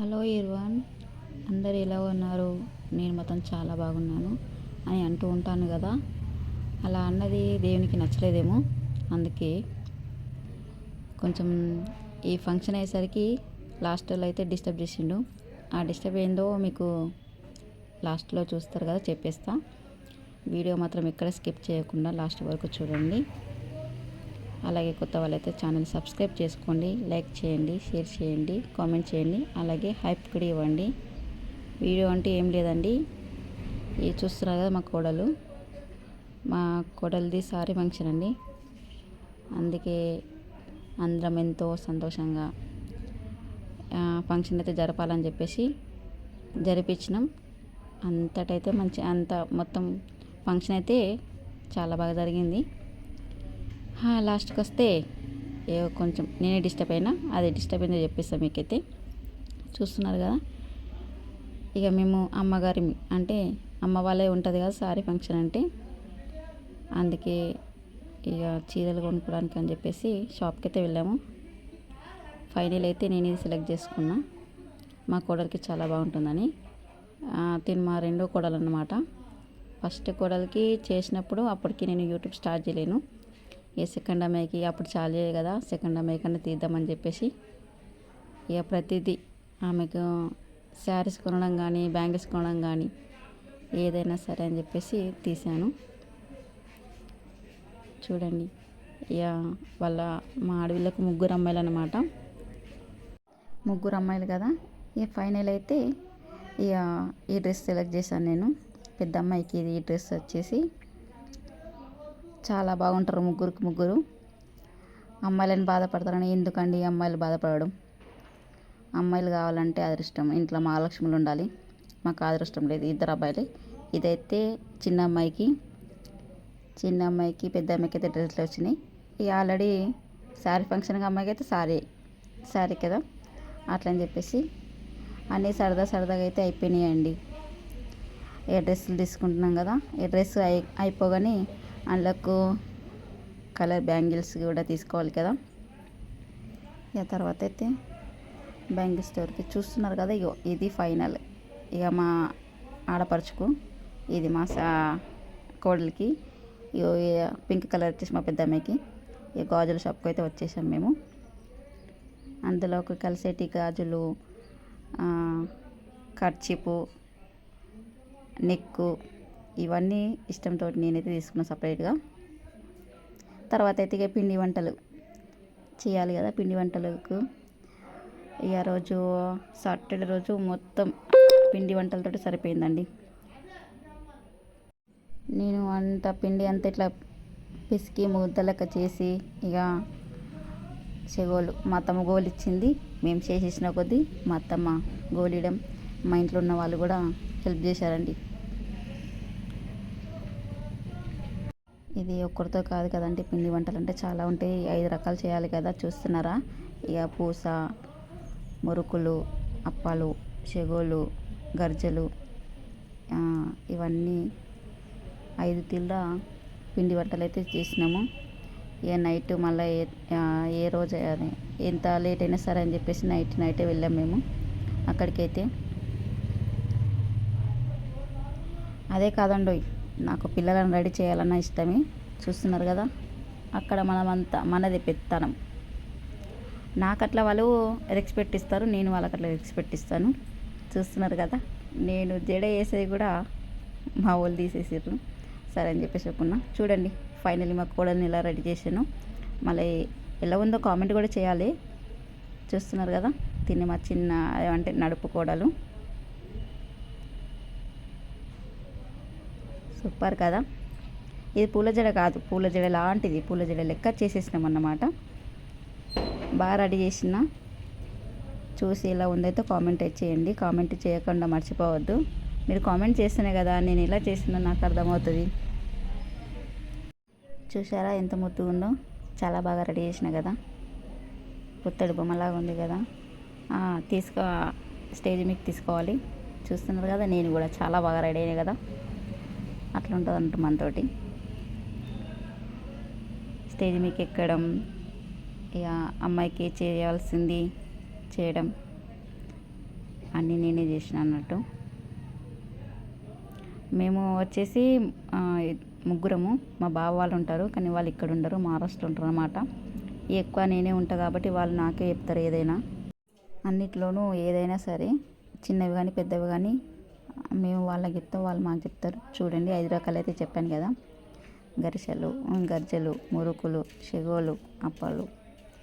Hello Irwan అందరు ఎలా ఉన్నారు? నేను మొత్తం చాలా బాగున్నాను అని అంటూ ఉంటాను కదా. అలా అన్నది దేవునికి నచ్చలేదేమో. అందుకే కొంచెం ఈ ఫంక్షన్ అయ్యేసరికి లాస్ట్లో అయితే డిస్టర్బ్ చేసిండు. ఆ డిస్టర్బ్ ఏందో మీకు లాస్ట్లో చూస్తారు కదా చెప్పేస్తా. వీడియో మాత్రం ఎక్కడ స్కిప్ చేయకుండా లాస్ట్ వరకు చూడండి. అలాగే కొత్త వాళ్ళైతే ఛానల్ సబ్స్క్రైబ్ చేసుకోండి లైక్ చేయండి షేర్ చేయండి కామెంట్ చేయండి అలాగే హైప్ కూడా ఇవ్వండి. వీడియో అంటే ఏం లేదండి. ఇది చూస్తున్నారు కదా మా కోడలు. మా కోడలిది సారీ ఫంక్షన్ అండి. అందుకే అందరం ఎంతో సంతోషంగా ఫంక్షన్ అయితే జరపాలని చెప్పేసి జరిపించినాం. అంతటైతే మంచి అంత మొత్తం ఫంక్షన్ అయితే చాలా బాగా జరిగింది. లాస్ట్కి వస్తే ఏ కొంచెం నేనే డిస్టర్బ్ అయినా అది డిస్టర్బ్ అయిందో చెప్పిస్తాను మీకైతే. చూస్తున్నారు కదా. ఇక మేము అమ్మగారి అంటే అమ్మ వాళ్ళే ఉంటుంది కదా సారీ ఫంక్షన్ అంటే. అందుకే ఇక చీరలు కొనుక్కోవడానికి అని చెప్పేసి షాప్కి అయితే వెళ్ళాము. ఫైనల్ అయితే నేను ఇది సెలెక్ట్ చేసుకున్నా. మా కోడలికి చాలా బాగుంటుందని. తిను మా రెండో కోడలు అన్నమాట ఫస్ట్ కోడలికి చేసినప్పుడు అప్పటికి నేను యూట్యూబ్ స్టార్ట్ చేయలేను. ఇక సెకండ్ అమ్మాయికి అప్పుడు చాలే కదా సెకండ్ అమ్మాయి కన్నా తీద్దామని చెప్పేసి ఇక ప్రతిదీ ఆమెకు శారీస్ కొనడం కానీ బ్యాంగిల్స్ కొనడం కానీ ఏదైనా సరే అని చెప్పేసి తీశాను. చూడండి ఇక వాళ్ళ మా ఆడవిళ్ళకు ముగ్గురు అమ్మాయిలు అనమాట ముగ్గురు అమ్మాయిలు కదా. ఇక ఫైనల్ అయితే ఇక ఈ డ్రెస్ సెలెక్ట్ చేశాను నేను. పెద్ద అమ్మాయికి ఇది ఈ డ్రెస్ వచ్చేసి చాలా బాగుంటారు ముగ్గురికి ముగ్గురు. అమ్మాయిలను బాధపడతారని ఎందుకండి అమ్మాయిలు బాధపడడం? అమ్మాయిలు కావాలంటే అదృష్టం. ఇంట్లో మహాలక్ష్ములు ఉండాలి. మాకు అదృష్టం లేదు. ఇద్దరు అబ్బాయిలు. ఇదైతే చిన్న అమ్మాయికి చిన్న అమ్మాయికి పెద్ద అమ్మాయికి అయితే డ్రెస్లు వచ్చినాయి. ఇక ఆల్రెడీ శారీ ఫంక్షన్కి అమ్మాయికి అయితే సారీ శారీ కదా? అట్లా అని చెప్పేసి అన్నీ సరదా సరదాగా అయితే అయిపోయినాయండి. ఏ డ్రెస్సులు తీసుకుంటున్నాం కదా? ఏ డ్రెస్ అయి అయిపోగానే అందులోకి కలర్ బ్యాంగిల్స్ కూడా తీసుకోవాలి కదా. ఇక తర్వాత అయితే బ్యాంగిల్స్ స్టోర్కి చూస్తున్నారు కదా ఇగో ఇది ఫైనల్. ఇక మా ఆడపరుచుకు ఇది మా సా కోడలికి ఇగో పింక్ కలర్ వచ్చేసి మా పెద్ద అమ్మాయికి ఈ గాజుల షాప్కి అయితే వచ్చేసాం మేము. అందులో ఒక కలిసేటి గాజులు ఖర్చిపు నెక్కు ఇవన్నీ ఇష్టంతో నేనైతే తీసుకున్నాను సపరేట్గా. తర్వాత అయితే ఇక పిండి వంటలు చేయాలి కదా పిండి వంటలకు. ఇక రోజు సాటర్డే రోజు మొత్తం పిండి వంటలతో సరిపోయిందండి. నేను అంత పిండి అంత ఇట్లా పిసికి ముద్దలక చేసి ఇక చెగోలు మా అత్తమ్మ గోలు ఇచ్చింది. మేము చేసేసిన కొద్దీ మా అత్తమ్మ గోలియడం మా ఇంట్లో ఉన్న వాళ్ళు కూడా హెల్ప్ చేశారండి. ఇది ఒక్కరితో కాదు కదండి. పిండి వంటలు అంటే చాలా ఉంటాయి. ఐదు రకాలు చేయాలి కదా. చూస్తున్నారా? ఇక పూస మురుకులు అప్పాలు చెగోలు గర్జలు ఇవన్నీ ఐదు తీళ్ళ పిండి వంటలు అయితే చేసినాము. ఇక నైట్ మళ్ళీ ఏ ఏ రోజు అది ఎంత లేట్ అయినా సరే అని చెప్పేసి నైట్ నైటే వెళ్ళాం మేము అక్కడికైతే. అదే కాదండి నాకు పిల్లలను రెడీ చేయాలన్న ఇష్టమే. చూస్తున్నారు కదా? అక్కడ మనమంతా మనది పెత్తనం. నాకు అట్లా వాళ్ళు రెస్పెక్ట్ ఇస్తారు నేను వాళ్ళకట్ల అట్లా రెస్పెక్ట్ ఇస్తాను చూస్తున్నారు కదా? నేను జడ వేసేది కూడా మా వాళ్ళు తీసేసారు సరే అని చెప్పేసి చెప్పుకున్నా. చూడండి ఫైనల్లీ మా కోడల్ని ఇలా రెడీ చేశాను. మళ్ళీ ఎలా ఉందో కామెంట్ కూడా చేయాలి. చూస్తున్నారు కదా? తిని మా చిన్న అంటే నడుపు కోడలు. సూపర్ కదా. ఇది పూల జడ కాదు పూల జడ లాంటిది. పూల జడ లెక్క చేసేసినాం అన్నమాట. బాగా రెడీ చేసిన. చూసి ఎలా ఉందైతే కామెంట్ చేయండి. కామెంట్ చేయకుండా మర్చిపోవద్దు. మీరు కామెంట్ చేస్తేనే కదా నేను ఎలా చేసినా నాకు అర్థమవుతుంది. చూసారా ఎంత ముద్దు ఉందో? చాలా బాగా రెడీ చేసిన కదా. పుత్తడి బొమ్మలాగా ఉంది కదా. తీసుకో స్టేజ్ మీకు తీసుకోవాలి. చూస్తున్నారు కదా నేను కూడా చాలా బాగా రెడీ అయినాయి కదా. అట్లా ఉంటుంది అంట మనతోటి. స్టేజ్ మీకు ఎక్కడం ఇక అమ్మాయికి చేయాల్సింది చేయడం అన్నీ నేనే చేసిన అన్నట్టు. మేము వచ్చేసి ముగ్గురము మా బావ వాళ్ళు ఉంటారు కానీ వాళ్ళు ఇక్కడ ఉండరు మహారాష్ట్ర ఉంటారు అనమాట ఎక్కువ నేనే ఉంటా కాబట్టి వాళ్ళు నాకే చెప్తారు ఏదైనా. అన్నిట్లోనూ ఏదైనా సరే చిన్నవి కానీ పెద్దవి కానీ మేము వాళ్ళకి చెప్తాం వాళ్ళు మాకు చెప్తారు. చూడండి ఐదు రకాలు అయితే చెప్పాను కదా. గరిసెలు గర్జెలు మురుకులు షెగోలు అప్పాలు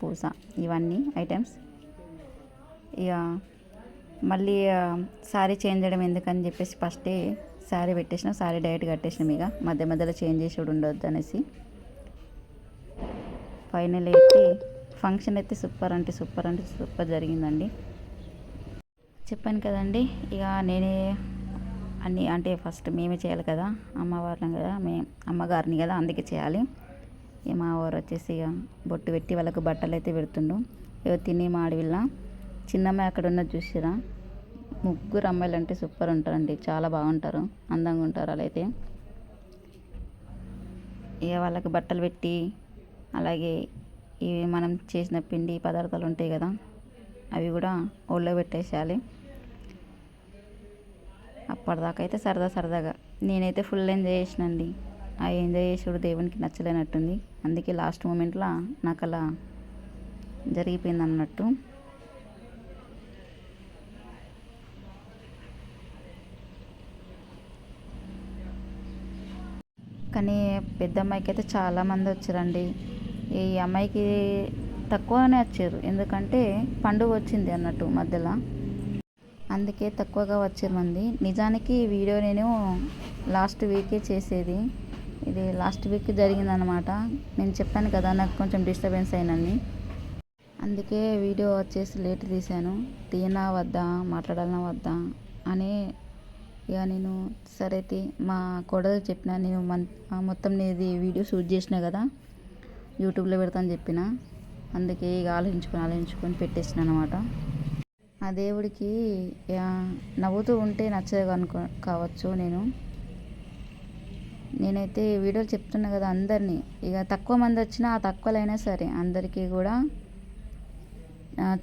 పూస ఇవన్నీ ఐటమ్స్ ఇక మళ్ళీ సారీ శారీ చేంజ్ చేయడం ఎందుకని చెప్పేసి ఫస్టే సారీ పెట్టేసిన శారీ డైరెక్ట్ కట్టేసినాం ఇక. మధ్య మధ్యలో చేంజ్ చేసి ఉండొద్దు అనేసి. ఫైనల్ అయితే ఫంక్షన్ అయితే సూపర్ అంటే సూపర్ అంటే సూపర్ జరిగిందండి. చెప్పాను కదండి ఇక నేనే అన్నీ అంటే ఫస్ట్ మేమే చేయాలి కదా అమ్మవారిని కదా మే అమ్మగారిని కదా అందుకే చేయాలి. ఇక మా వారు వచ్చేసి ఇక బొట్టు పెట్టి వాళ్ళకు బట్టలు అయితే పెడుతుండు. ఇక తిని మా ఆడవిల్ల చిన్నమ్మాయి అక్కడ ఉన్న చూసిరా ముగ్గురు అమ్మాయిలు అంటే సూపర్ ఉంటారండి చాలా బాగుంటారు అందంగా ఉంటారు అలా అయితే ఇక వాళ్ళకి బట్టలు పెట్టి అలాగే ఇవి మనం చేసిన పిండి పదార్థాలు ఉంటాయి కదా అవి కూడా ఒళ్ళో పెట్టేసేయాలి. అప్పటిదాకా అయితే సరదా సరదాగా. నేనైతే ఫుల్ ఎంజాయ్ చేసినండి. ఆ ఎంజాయ్ చేసుడు దేవునికి నచ్చలేనట్టుంది. అందుకే లాస్ట్ మూమెంట్లో నాకు అలా జరిగిపోయింది అన్నట్టు. కానీ పెద్ద అమ్మాయికి అయితే చాలామంది వచ్చారండి. ఈ అమ్మాయికి తక్కువనే వచ్చారు. ఎందుకంటే పండుగ వచ్చింది అన్నట్టు మధ్యలో. అందుకే తక్కువగా వచ్చే మంది నిజానికి ఈ వీడియో నేను లాస్ట్ వీకే చేసేది. ఇది లాస్ట్ వీక్ జరిగిందనమాట నేను చెప్పాను కదా నాకు కొంచెం డిస్టర్బెన్స్ అయినని అందుకే వీడియో వచ్చేసి లేట్ తీశాను. తీయనా వద్దా మాట్లాడాలనా వద్దా అని ఇక నేను సరే మా కోడలు చెప్పిన నేను మొత్తం నేది వీడియో షూట్ చేసిన కదా యూట్యూబ్లో పెడతాను చెప్పిన. అందుకే ఇక ఆలోచించుకొని ఆలోచించుకొని పెట్టేసిన అనమాట ఆ దేవుడికి నవ్వుతూ ఉంటే నచ్చదు అనుకో కావచ్చు నేను. నేనైతే వీడియోలు చెప్తున్నా కదా అందరినీ. ఇక తక్కువ మంది వచ్చినా ఆ తక్కువలైనా సరే అందరికీ కూడా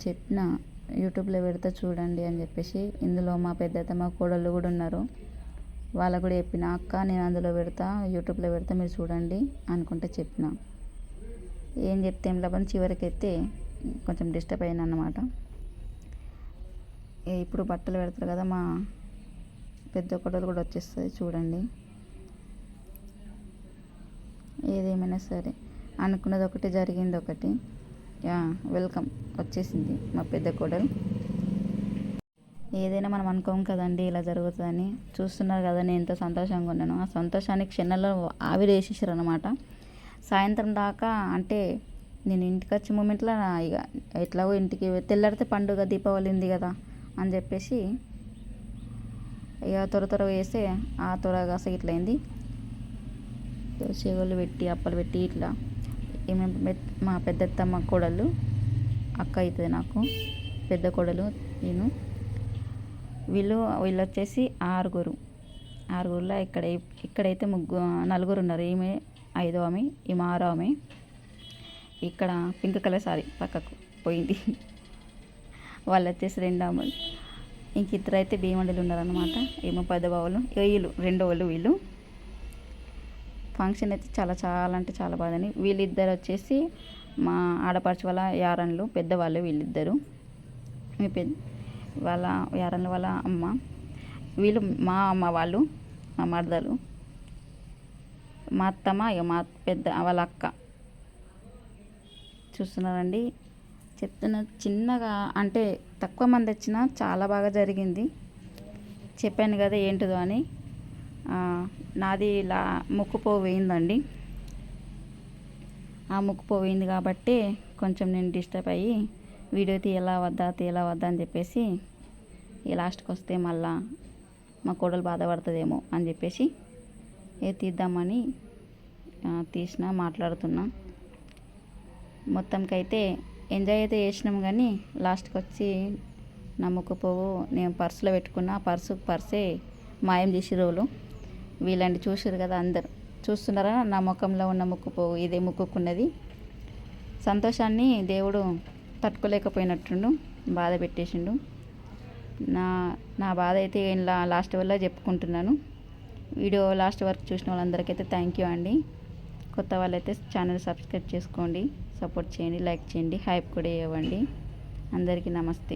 చెప్పిన యూట్యూబ్లో పెడితే చూడండి అని చెప్పేసి ఇందులో మా పెద్దతమ్మ మా కోడళ్ళు కూడా ఉన్నారు. వాళ్ళకు కూడా చెప్పిన అక్క నేను అందులో పెడతా యూట్యూబ్లో పెడతా మీరు చూడండి అనుకుంటే చెప్పిన. ఏం చెప్తే ఏం లాభం? చివరికి అయితే కొంచెం డిస్టర్బ్ అయ్యాను అన్నమాట ఇప్పుడు బట్టలు పెడతారు కదా మా పెద్ద కొడలు కూడా వచ్చేస్తుంది చూడండి. ఏదేమైనా సరే అనుకున్నది ఒకటి జరిగింది ఒకటి. Yeah welcome. వచ్చేసింది మా పెద్ద కోడలు. ఏదైనా మనం అనుకోం కదండి ఇలా జరుగుతుందని. చూస్తున్నారు కదా నేను ఎంత సంతోషంగా ఉన్నాను. ఆ సంతోషానికి క్షణంలో ఆవిరేసేసారు అనమాట సాయంత్రం దాకా అంటే నేను ఇంటికి వచ్చే మూమెంట్లో ఇక ఎట్లాగో ఇంటికి తెల్లారితే పండుగ దీపావళి ఉంది కదా. అని చెప్పేసి ఇక త్వర త్వర వేస్తే ఆ త్వరగా ఇట్లా అయింది. చెవులు పెట్టి అప్పలు పెట్టి ఇట్లా. మా పెద్దత్తమ్మ కోడలు అక్క అవుతుంది నాకు పెద్ద కోడలు నేను. వీళ్ళు వీళ్ళు వచ్చేసి ఆరుగురు. ఆరుగురులో ఇక్కడ ఇక్కడైతే ముగ్గు నలుగురు ఉన్నారు. ఈమె ఐదో ఆమె ఈమె ఆరో ఆమె. ఇక్కడ పింక్ కలర్ సారీ పక్కకు పోయింది. వాళ్ళు వచ్చేసి రెండు ఆమెలు ఇంక ఇద్దరు అయితే భీమండలు ఉన్నారనమాట ఏమో పెద్ద బావులు వీళ్ళు రెండో వాళ్ళు వీళ్ళు. ఫంక్షన్ అయితే చాలా చాలా అంటే చాలా బాగుంది వీళ్ళిద్దరు వచ్చేసి మా ఆడపడుచు వాళ్ళ యారన్లు పెద్దవాళ్ళు వీళ్ళిద్దరు. మీ పెద్ద వాళ్ళ యారన్ల వాళ్ళ అమ్మ. వీళ్ళు మా అమ్మ వాళ్ళు మా మరదలు. మా అత్తమ్మ ఇక మా పెద్ద వాళ్ళ అక్క. చూస్తున్నారండి. చెప్తున్న చిన్నగా అంటే తక్కువ మంది వచ్చినా చాలా బాగా జరిగింది. చెప్పాను కదా ఏంటిదో అని. నాది లా ముక్కుపో వేయిందండి ఆ ముక్కుపోయింది కాబట్టి కొంచెం నేను డిస్టర్బ్ అయ్యి వీడియో తీయలా వద్దా తీయలా వద్దా అని చెప్పేసి ఈ లాస్ట్కి వస్తే మళ్ళా మా కోడలు బాధపడుతుందేమో అని చెప్పేసి ఏ తీద్దామని తీసిన మాట్లాడుతున్నా. మొత్తంకైతే ఎంజాయ్ అయితే చేసినాం కానీ లాస్ట్కి వచ్చి నా నేను పర్సులో పెట్టుకున్న. పర్సు పర్సే మాయం చేసి రోజులు వీళ్ళని చూసారు కదా అందరు. చూస్తున్నారా? నా ముఖంలో ఉన్న ముక్కుపోవు. ఇదే ముక్కుకున్నది. సంతోషాన్ని దేవుడు తట్టుకోలేకపోయినట్టుండు. బాధ పెట్టేసిండు. నా నా బాధ అయితే ఇలా లాస్ట్ వల్ల చెప్పుకుంటున్నాను. వీడియో లాస్ట్ వరకు చూసిన వాళ్ళందరికైతే థ్యాంక్ యూ అండి. కొత్త వాళ్ళైతే ఛానల్ సబ్స్క్రైబ్ చేసుకోండి సపోర్ట్ చేయండి లైక్ చేయండి హైప్ కూడా ఇవ్వండి. అందరికీ నమస్తే.